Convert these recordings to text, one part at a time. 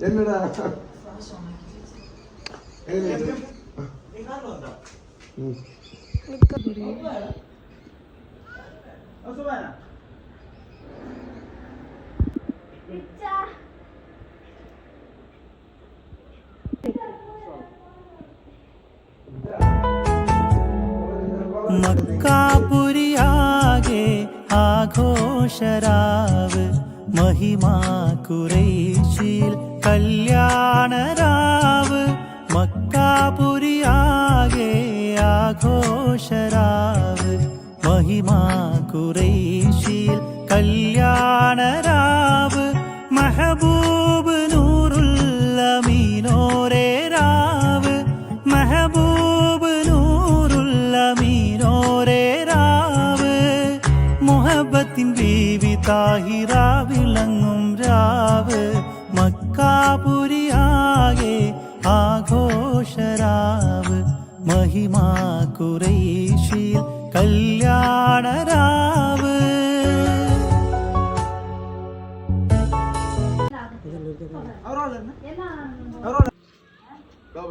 എന്നടാ. മക്കാപുരിയാകെ ആഘോഷരാവ് മഹിമാ കുറേശിൽ കല്യാണരാവ് മക്കാപുരിയാകെ ആഘോഷരാവ്. മഹിമാ കുറേശിൽ കല്യാണരാവ് മഹബൂബ് നൂറുല്ലമീനോരേ രാവ്. മെഹബൂബ് നൂറുല്ലമീനോരേ രാവ്. മുഹബത്തിൻ ബീവി താഹിറ മഹിമാ കുറേശിൽ കല്യാണരാവ്.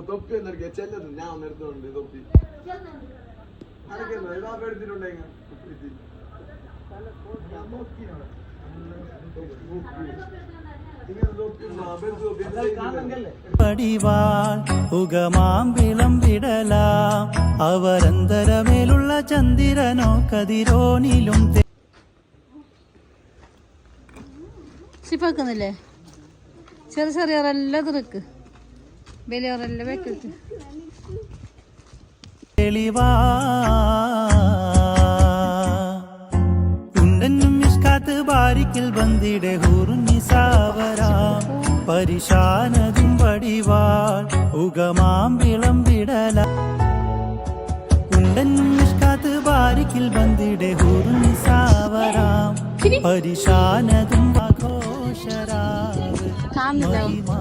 തൊപ്പി ഒന്ന് എടുക്കുക ചെല്ലത്. ഞാൻ തൊപ്പി. എടുത്തിട്ടുണ്ടെങ്കിൽ പടിവാൾ അവരന്തരമേലുള്ള ചന്ദ്രനോ കതിരോനിലും സിപ്പാക്കുന്നില്ലേ ചെറിയ ചെറിയവരെല്ലാം തിറക്ക് വലിയവരെല്ലാം വെക്കരുത് തെളിവാ. ബാരിക്കിൽ ബന്ദിടെ ഹൂറുനിസാവരാം പരിശാനതും വടിവാൾ ഉഗമാം വിളമ്പിടല. ഉണ്ടെന്നും മിസ്കാത്ത് ബാരിക്കിൽ ബന്ദിടെ ഹൂറുനിസാവരാം പരിശാനതും ആഘോഷരാവ് കാണുന്നില്ല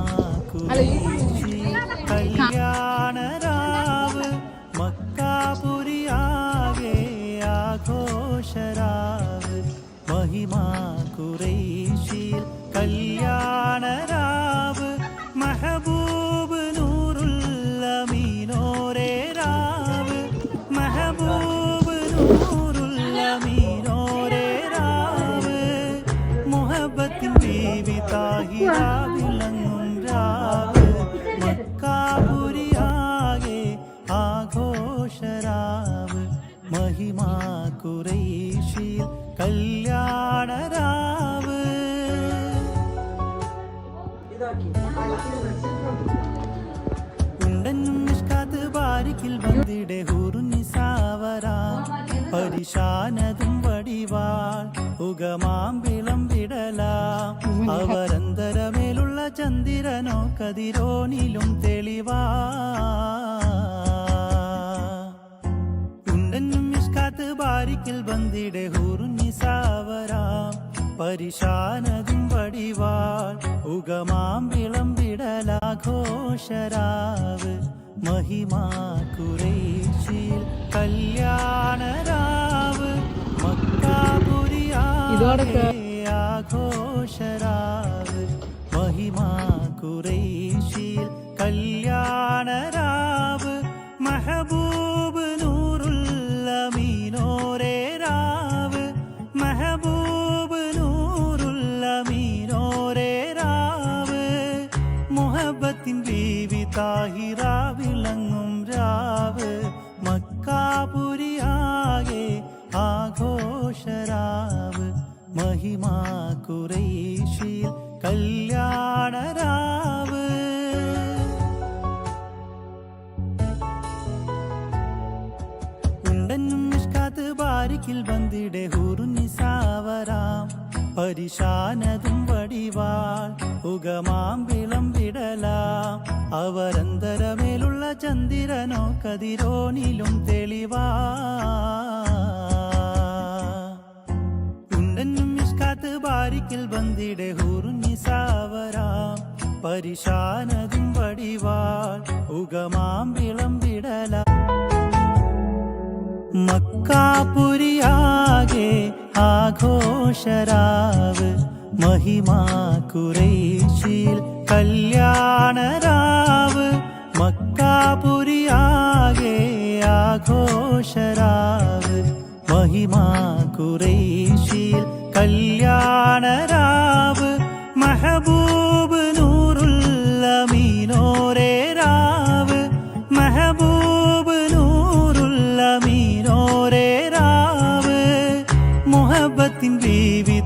കല്യാണരാവ് മക്കാപുരിയാകെ ആഘോഷരാവ് മഹിമാ കുറേശിൽ താഹിറ വിളങ്ങും രാവ് മക്കാപുരിയാകെ ആഘോഷരാവ്. മഹിമാ കുറേശിൽ കല്യാണരാവ് ഉണ്ടെന്നും നിഷ്കാത്ത് വന്നിടെ ഹൂറുനിസാവരാം പരിശാനതും വടിവാൾ ഉഗമാം വിടലാം. അവരന്തരമേലുള്ള ചന്ദ്രനോ കതിരോനിലും തെളിവാ. ബാരിക്കിൽ ബന്ദിടെ ഹുറുനിസാവരാം പരിശാനതും വടിവാൾ ഉഗമാം വിളമ്പിടലാഘോഷരാവ് മഹിമാ കുറേശിൽ കല്യാണരാവ് മക്കാപുരിയാകെ ആഘോഷരാവ് മഹിമാ കുറേശിൽ കല്യാണരാവ് മഹബൂബ് താഹിറ വിളങ്ങും രാവ് മക്കാപുരിയാകെ ആഘോഷരാവ്. മഹിമാ കുറേശിൽ കല്യാണരാവ്. ഉണ്ടെന്നും നിഷ്കാത്ത് ബാരിക്കിൽ ബന്ദിടെ ഹൂറുനിസാവരാം. പരിശാനതും വടിവാൾ ഉഗമാം വിടലാം. അവരന്തരമേലുള്ള ചന്ദ്രനോ കതിരോനിലും തെളിവാ. ഉണ്ടെന്നും മിസ്കാത്ത് ബാരിക്കിൽ ബന്ദിടെ ഹൂറുനിസാവരാം പരിശാനതും വടി വടിവാൾ ഉഗമാമ്പിളം വിടല. മക്കാപുരിയാകെ ആഘോഷരാവ് മഹിമാ കുറേശിയിൽ കല്യാണരാവ് മക്കാപുരിയാകെ ആഘോഷരാവ് മഹിമാ കുറേശിയിൽ കല്യാണരാവ് മെഹബൂബ്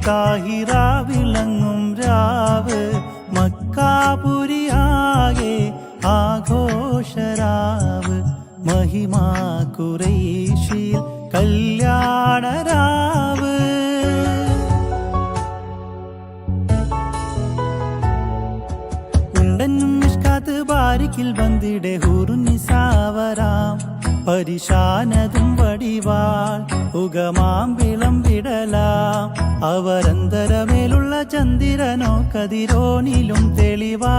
താഹിറ വിളങ്ങും രാവ് മക്കാപുരിയാകെ ആഘോഷരാവ്. മഹിമാ കുറേശിയിൽ കല്യാണരാവ്. ഉണ്ടനും നിഷ്കാത്ത് ബാരിക്കിൽ വന്നിടെ ഹൂറുനിസാവരാം പരിശാനതും വടിവാൾ ഉഗമാം വിളംവിടലാം അവരന്തരമേലുള്ള ചന്ദ്രനോ കതിരോനിലും തെളിവാ